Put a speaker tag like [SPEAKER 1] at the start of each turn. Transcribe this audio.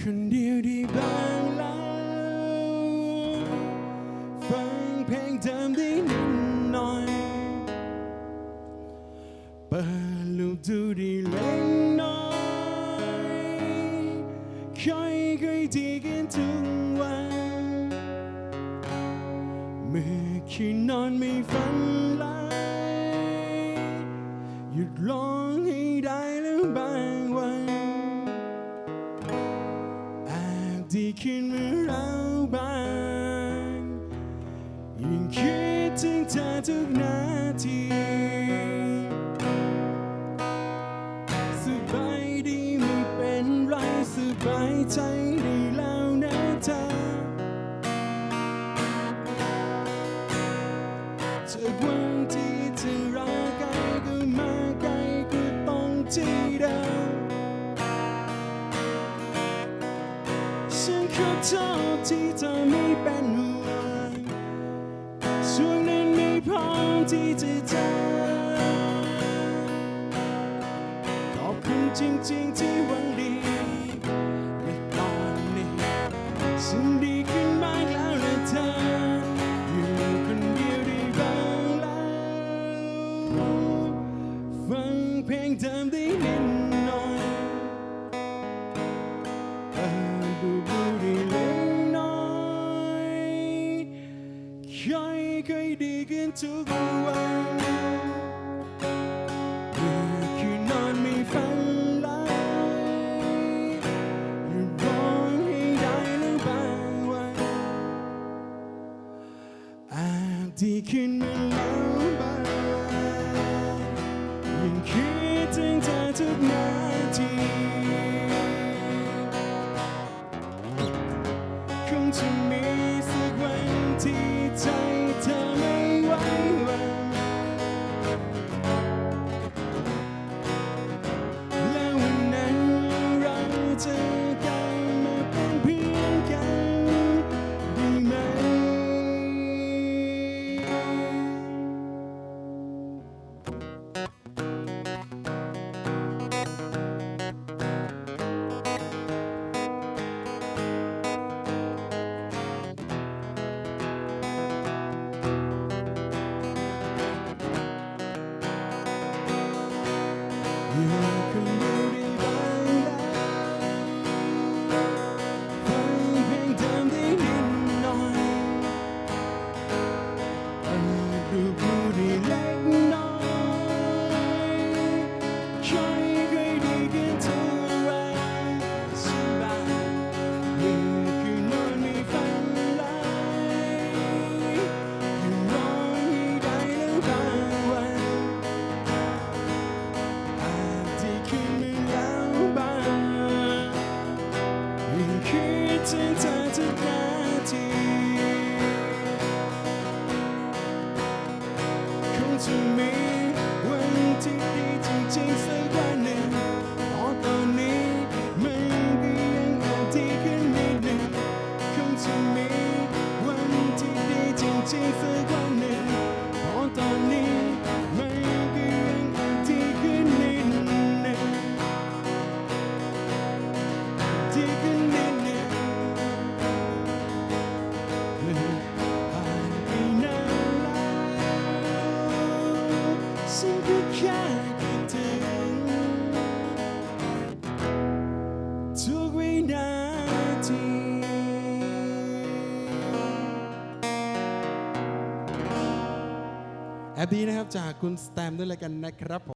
[SPEAKER 1] คนเดียวได้บ้างแล้ว ฟังเพลงเดิมได้นิดหน่อยเปิดลูกดูได้เล็กน้อยค่อยๆดีกันทุกวันเมื่อคืนนอนไม่ฝันไหลหยุดร้องให้ได้ สบายใจไดีแล้วนะเธอจากวันที่เธอรักกันก็มาไกลก็ต้องที่เดิมฉันขอโทษที่เธอไม่เป็นห่วงช่วงนั้นไม่พร้อมที่จะเจอขอบคุณจริงๆที่ ฟังเพลงเดิมได้นิดหน่อยเออดูดูได้เล็กน้อยค่อยๆดีขึ้นทุกวันเมื่อคืนนอนไม่ฝันไหลยร้องให้ได้แล้วบางวันอาจดีขึ้นมา ถึงเธอทุกนาทีคงจะมีสักวันที่ใจเธอ จะมีวันที่ดีจริงๆสักวัน แอปดีนะครับจากคุณสแตมด้วยล้วกันนะครับผม